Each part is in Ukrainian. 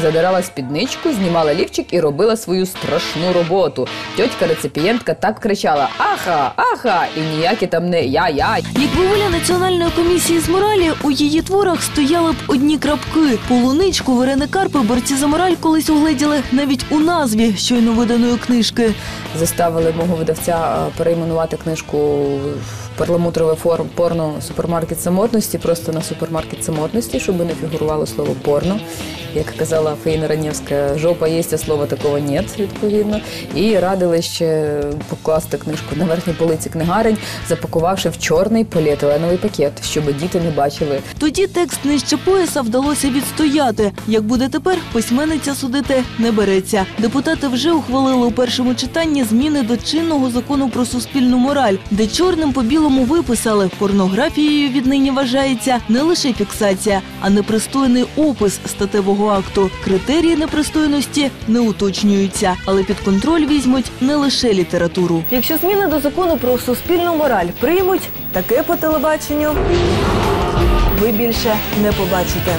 задирала спідничку, знімала лівчик і робила свою страшну роботу. Тьотька реципієнтка так кричала: Аха, аха! І ніякі там не я-я. Якби воля національної комісії з моралі у її творах стояли б одні крапки. Полуничку Верени Карпи борці за мораль колись угледіли навіть у назві щойно виданої книжки. Заставили мого видавця е, перейменувати книжку в перламутрове форм порно супермаркет самотності, просто на супермаркет самотності, щоб не фігурувало слово порно. Як казала Фаїна Ранєвська, жопа є, а слова такого нет, відповідно. І радили ще покласти книжку на верхній полиці книгарень, запакувавши в чорний поліетиленовий пакет, щоб діти не бачили Тоді текст нижче пояса вдалося відстояти. Як буде тепер, письменниця судити не береться. Депутати вже ухвалили у першому читанні зміни до чинного закону про суспільну мораль, де чорним по білому виписали порнографією віднині вважається не лише фіксація, а непристойний опис статевого акту. Критерії непристойності не уточнюються, але під контроль візьмуть не лише літературу. Якщо зміни до закону про суспільну мораль приймуть, таке по телебаченню ви більше не побачите.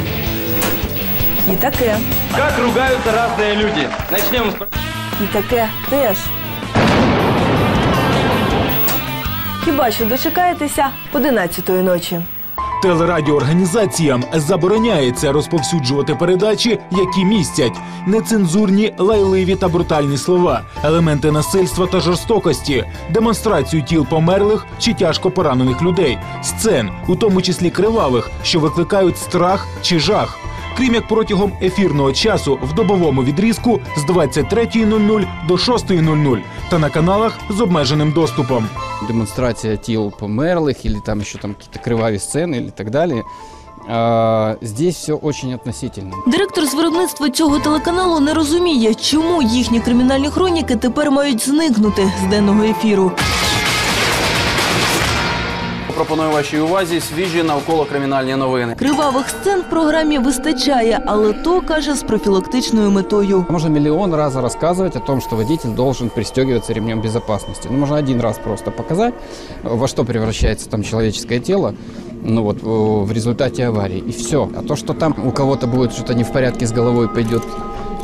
І таке, Как ругаются разные люди? Начнем с... і таке теж. Хіба що дочекаєтеся 11-ї ночі. Телерадіоорганізаціям забороняється розповсюджувати передачі, які містять нецензурні, лайливі та брутальні слова, елементи насильства та жорстокості, демонстрацію тіл померлих чи тяжко поранених людей, сцен, у тому числі кривавих, що викликають страх чи жах. Крім як протягом ефірного часу в добовому відрізку з 23.00 до 6.00 та на каналах з обмеженим доступом. демонстрация тел померлых или там еще там какие-то кровавые сцены или так далее. А, Здесь все очень относительно. Директор з виробництва цього телеканалу не розуміє, чому їхні кримінальні хроніки тепер мають зникнути з денного ефіру. Пропоную вашій увазі свіжі навколо-кримінальні новини. Кривавих сцен в програмі вистачає, але то каже з профілактичною метою. Можно миллион раз рассказывать о том, что водитель должен пристегиваться ремнем безопасности. Ну, можно один раз просто показать, во что превращается там человеческое тело, ну вот в результате аварии, и все. А то, что там у кого-то будет что-то не в порядке с головой, пойдет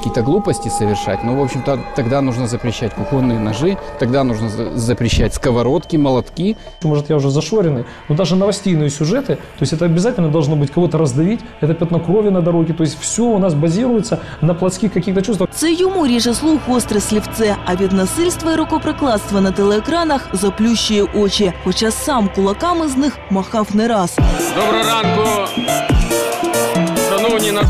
какие-то глупости совершать, ну, в общем-то, тогда нужно запрещать кухонные ножи, тогда нужно за- запрещать сковородки, молотки. Может, я уже зашоренный, но даже новостейные сюжеты, то есть это обязательно должно быть кого-то раздавить, это пятно крови на дороге, то есть все у нас базируется на плотских каких-то чувствах. Це йому ріже слух гостре слівце, а від насильства і рукоприкладства на телеекранах заплющує очі, хоча сам кулаками з них махав не раз. Доброго ранку, шановні на...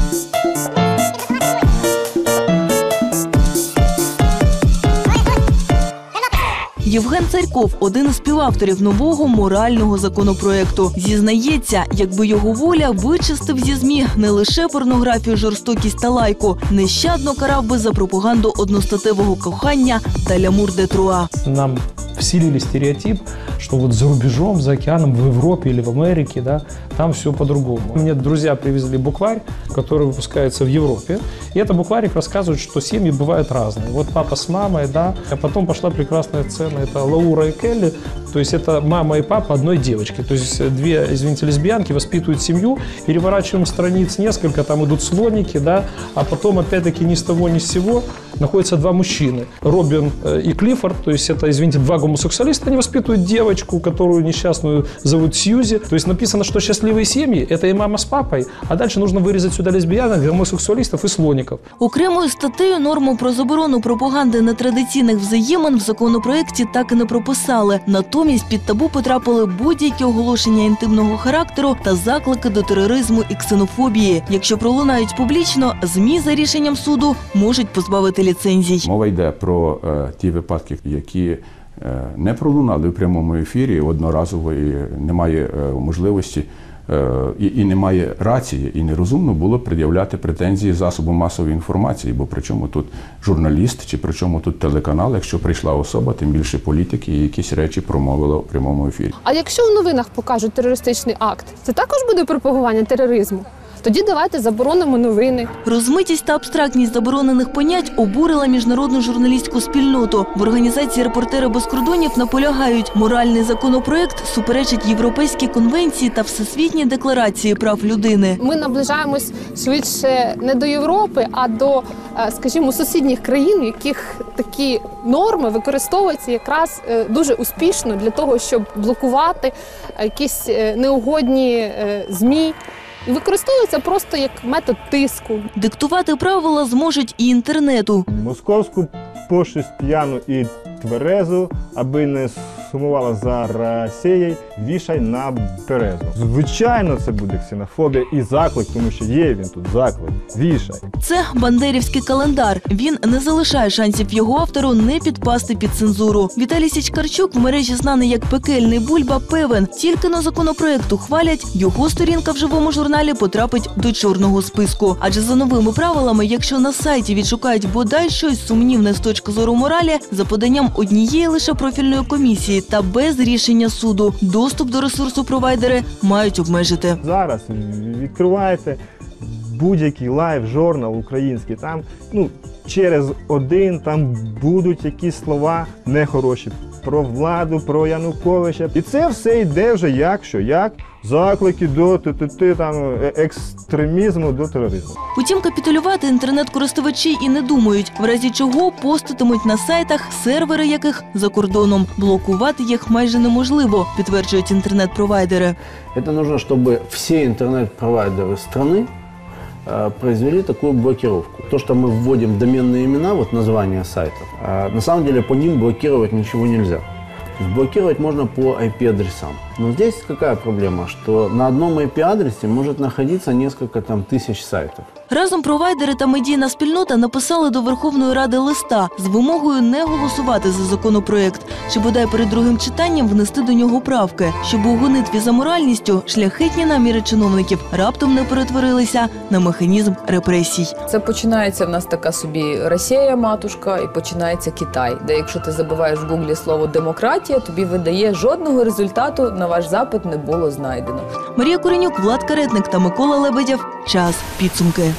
Євген Царьков один із співавторів нового морального законопроекту. Зізнається, якби його воля вичистив зі змі не лише порнографію, жорстокість та лайку, нещадно карав би за пропаганду одностатевого кохання та лямур де труа. Нам вселили стереотип, что вот за рубежом, за океаном, в Европе или в Америке, да, там все по-другому. Мне друзья привезли букварь, который выпускается в Европе. И этот букварик рассказывает, что семьи бывают разные. Вот папа с мамой, да, а потом пошла прекрасная сцена, это Лаура и Келли, то есть это мама и папа одной девочки. То есть две, извините, лесбиянки воспитывают семью, переворачиваем страниц несколько, там идут слоники, да, а потом опять-таки ни с того ни с сего находятся два мужчины. Робин э, и Клиффорд, то есть это, извините, два гомосексуалиста, они воспитывают девочку, которую несчастную зовут Сьюзи. То есть написано, что счастливые семьи – это и мама с папой, а дальше нужно вырезать сюда лесбиянок, гомосексуалистов и слоников. Окремою статтею норму про заборону пропаганди нетрадиційних взаємин в законопроекті так і не прописали. Натомість під табу потрапили будь-які оголошення інтимного характеру та заклики до тероризму і ксенофобії. Якщо пролунають публічно, змі за рішенням суду можуть позбавити ліцензій. Мова йде про е, ті випадки, які е, не пролунали в прямому ефірі одноразово і немає е, можливості. е, І, і немає рації, і нерозумно було пред'являти претензії засобу масової інформації, бо при чому тут журналіст, чи при чому тут телеканал, якщо прийшла особа, тим більше політики, і якісь речі промовила в прямому ефірі. А якщо в новинах покажуть терористичний акт, це також буде пропагування тероризму? Тоді давайте заборонимо новини. Розмитість та абстрактність заборонених понять обурила міжнародну журналістську спільноту. В організації репортери без кордонів наполягають, моральний законопроект суперечить Європейській конвенції та Всесвітній декларації прав людини. Ми наближаємось швидше не до Європи, а до, е, скажімо, сусідніх країн, в яких такі норми використовуються якраз е, дуже успішно для того, щоб блокувати якісь е, неугодні е, змі. І використовується просто як метод тиску. Диктувати правила зможуть і інтернету. Московську пошесть п'яну і тверезу, аби не сумувала за Росією, вішай на березу. Звичайно, це буде ксенофобія і заклик, тому що є він тут заклик. Вішай. Це бандерівський календар. Він не залишає шансів його автору не підпасти під цензуру. Віталій Січкарчук в мережі знаний як пекельний бульба. Певен, тільки на законопроекту хвалять, його сторінка в живому журналі потрапить до чорного списку. Адже за новими правилами, якщо на сайті відшукають бодай щось сумнівне з точки зору моралі, за поданням однієї лише профільної комісії та без рішення суду, доступ до ресурсу провайдери мають обмежити. Зараз відкриваєте будь-який лайв журнал український. Там ну через один там будуть якісь слова нехороші про владу, про Януковича. І це все йде вже як що, як заклики до ти там е, екстремізму до тероризму. Утім, капітулювати інтернет-користувачі і не думають, в разі чого поститимуть на сайтах, сервери яких за кордоном. Блокувати їх майже неможливо, підтверджують інтернет-провайдери. Это нужно, чтобы все интернет-провайдеры страны э, произвели такую блокировку. То, что мы вводим доменные имена, вот названия сайтов, э, на самом деле по ним блокировать ничего нельзя. Блокировать можно по IP-адресам. Но здесь какая проблема, что на одном IP-адресе может находиться несколько там тысяч сайтов. Разом провайдери та медійна спільнота написали до Верховної Ради листа з вимогою не голосувати за законопроект, чи бодай перед другим читанням внести до нього правки, щоб у гонитві за моральністю шляхетні наміри чиновників раптом не перетворилися на механізм репресій. Це починається в нас така собі Росія, матушка, і починається Китай, де якщо ти забиваєш в гуглі слово демократія, тобі видає жодного результату на ваш запит не було знайдено. Марія Коренюк, Влад Каретник та Микола Лебедєв. Час підсумки.